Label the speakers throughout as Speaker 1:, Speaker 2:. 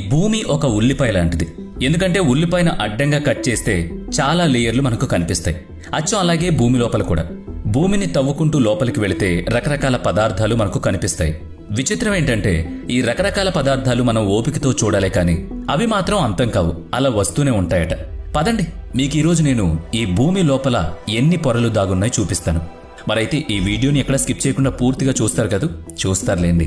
Speaker 1: భూమి ఒక ఉల్లిపాయ లాంటిది. ఎందుకంటే ఉల్లిపాయను అడ్డంగా కట్ చేస్తే చాలా లేయర్లు మనకు కనిపిస్తాయి. అచ్చం అలాగే భూమి లోపల కూడా. భూమిని తవ్వుకుంటూ లోపలికి వెళితే రకరకాల పదార్థాలు మనకు కనిపిస్తాయి. విచిత్రం ఏంటంటే ఈ రకరకాల పదార్థాలు మనం ఓపికతో చూడాలే కానీ అవి మాత్రం అంతం కావు. అలా వస్తూనే ఉంటాయట. పదండి మీకు ఈరోజు నేను ఈ భూమి లోపల ఎన్ని పొరలు దాగున్నాయో చూపిస్తాను. మరైతే ఈ వీడియోని ఎక్కడ స్కిప్ చేయకుండా పూర్తిగా చూస్తారు కదూ? చూస్తారులేండి.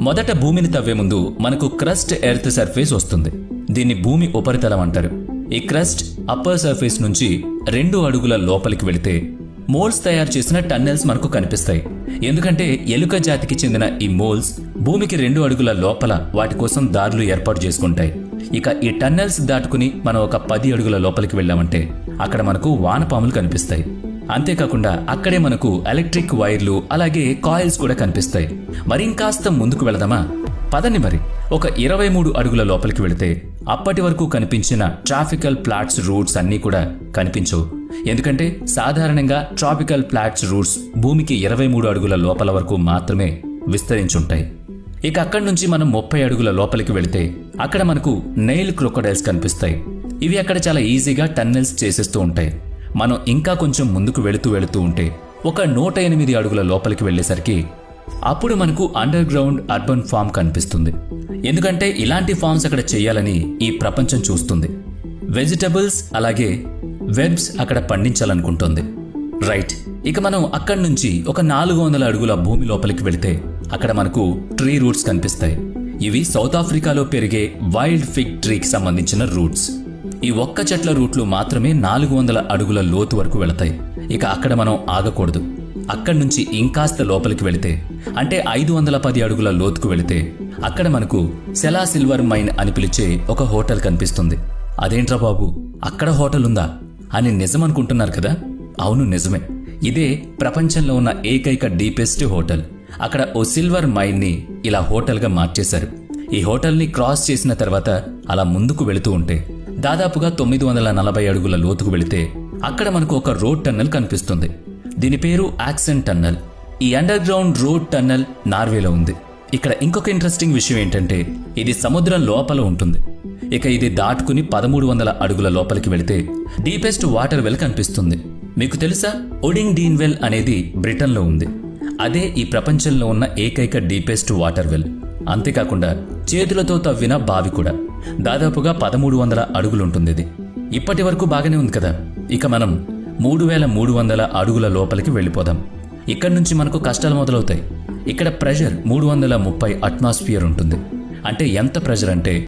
Speaker 1: మొదట భూమిని తవ్వే ముందు మనకు క్రస్ట్ ఎర్త్ సర్ఫేస్ వస్తుంది. దీన్ని భూమి ఉపరితలం అంటారు. ఈ క్రస్ట్ అప్పర్ సర్ఫేస్ నుంచి రెండు అడుగుల లోపలికి వెళితే మోల్స్ తయారు చేసిన టన్నెల్స్ మనకు కనిపిస్తాయి. ఎందుకంటే ఎలుక జాతికి చెందిన ఈ మోల్స్ భూమికి రెండు అడుగుల లోపల వాటి కోసం దారులు ఏర్పాటు చేసుకుంటాయి. ఇక ఈ టన్నెల్స్ దాటుకుని మనం ఒక పది అడుగుల లోపలికి వెళ్ళామంటే అక్కడ మనకు వానపాములు కనిపిస్తాయి. అంతేకాకుండా అక్కడే మనకు ఎలక్ట్రిక్ వైర్లు అలాగే కాయిల్స్ కూడా కనిపిస్తాయి. మరింకాస్త ముందుకు వెళదామా? పదండి మరి. ఒక ఇరవై మూడు అడుగుల లోపలికి వెళితే అప్పటి వరకు కనిపించిన ట్రాఫికల్ ప్లాట్స్ రూట్స్ అన్నీ కూడా కనిపించవు ఎందుకంటే సాధారణంగా ట్రాపికల్ ప్లాట్స్ రూట్స్ భూమికి ఇరవై మూడు అడుగుల లోపల వరకు మాత్రమే విస్తరించుంటాయి. ఇక అక్కడి నుంచి మనం ముప్పై అడుగుల లోపలికి వెళితే అక్కడ మనకు నెయిల్ క్రొకడైల్స్ కనిపిస్తాయి. ఇవి అక్కడ చాలా ఈజీగా టన్నెల్స్ చేసేస్తూ ఉంటాయి. మనం ఇంకా కొంచెం ముందుకు వెళుతూ వెళుతూ ఉంటే ఒక నూట ఎనిమిది అడుగుల లోపలికి వెళ్ళేసరికి అప్పుడు మనకు అండర్ గ్రౌండ్ అర్బన్ ఫామ్ కనిపిస్తుంది. ఎందుకంటే ఇలాంటి ఫామ్స్ అక్కడ చేయాలని ఈ ప్రపంచం చూస్తుంది. వెజిటబుల్స్ అలాగే వెబ్స్ అక్కడ పండించాలనుకుంటోంది. రైట్ ఇక మనం అక్కడి నుంచి ఒక నాలుగు వందల అడుగుల భూమి లోపలికి వెళితే అక్కడ మనకు ట్రీ రూట్స్ కనిపిస్తాయి. ఇవి సౌత్ ఆఫ్రికాలో పెరిగే వైల్డ్ ఫిగ్ ట్రీకి సంబంధించిన రూట్స్ ఈ ఒక్క చెట్ల రూట్లు మాత్రమే నాలుగు వందల అడుగుల లోతు వరకు వెళతాయి. ఇక అక్కడ మనం ఆగకూడదు. అక్కడి నుంచి ఇంకాస్త లోపలికి వెళితే అంటే ఐదు వందల పది అడుగుల లోతుకు వెళితే అక్కడ మనకు సెలా సిల్వర్ మైన్ అని పిలిచే ఒక హోటల్ కనిపిస్తుంది. అదేంట్రా బాబు? అక్కడ హోటల్ ఉందా అని నిజం అనుకుంటున్నారు కదా? అవును నిజమే. ఇదే ప్రపంచంలో ఉన్న ఏకైక డీపెస్ట్ హోటల్. అక్కడ ఓ సిల్వర్ మైన్ని ఇలా హోటల్గా మార్చేశారు. ఈ హోటల్ని క్రాస్ చేసిన తర్వాత అలా ముందుకు వెళుతూ ఉంటే దాదాపుగా తొమ్మిది వందల నలభై అడుగుల లోతుకు వెళితే అక్కడ మనకు ఒక రోడ్ టన్నెల్ కనిపిస్తుంది. దీని పేరు యాక్సెంట్ టన్నెల్. ఈ అండర్ గ్రౌండ్ రోడ్ టన్నెల్ నార్వేలో ఉంది. ఇక్కడ ఇంకొక ఇంట్రెస్టింగ్ విషయం ఏంటంటే ఇది సముద్రం లోపల ఉంటుంది. ఇక ఇది దాటుకుని పదమూడు వందల అడుగుల లోపలికి వెళితే డీపెస్ట్ వాటర్ వెల్ కనిపిస్తుంది. మీకు తెలుసా? ఒడింగ్ డీన్ వెల్ అనేది బ్రిటన్లో ఉంది. అదే ఈ ప్రపంచంలో ఉన్న ఏకైక డీపెస్ట్ వాటర్ వెల్. అంతేకాకుండా చేతులతో తవ్విన బావి కూడా. దాదాపుగా పదమూడు వందల అడుగులుంటుంది ఇది ఇప్పటి వరకు బాగానే ఉంది కదా. ఇక మనం మూడు వేల మూడు వందల అడుగుల లోపలికి వెళ్ళిపోదాం. ఇక్కడి నుంచి మనకు కష్టాలు మొదలవుతాయి. ఇక్కడ ప్రెషర్ మూడు వందల ముప్పై అట్మాస్ఫియర్ ఉంటుంది. అంటే ఎంత ప్రెషర్ అంటే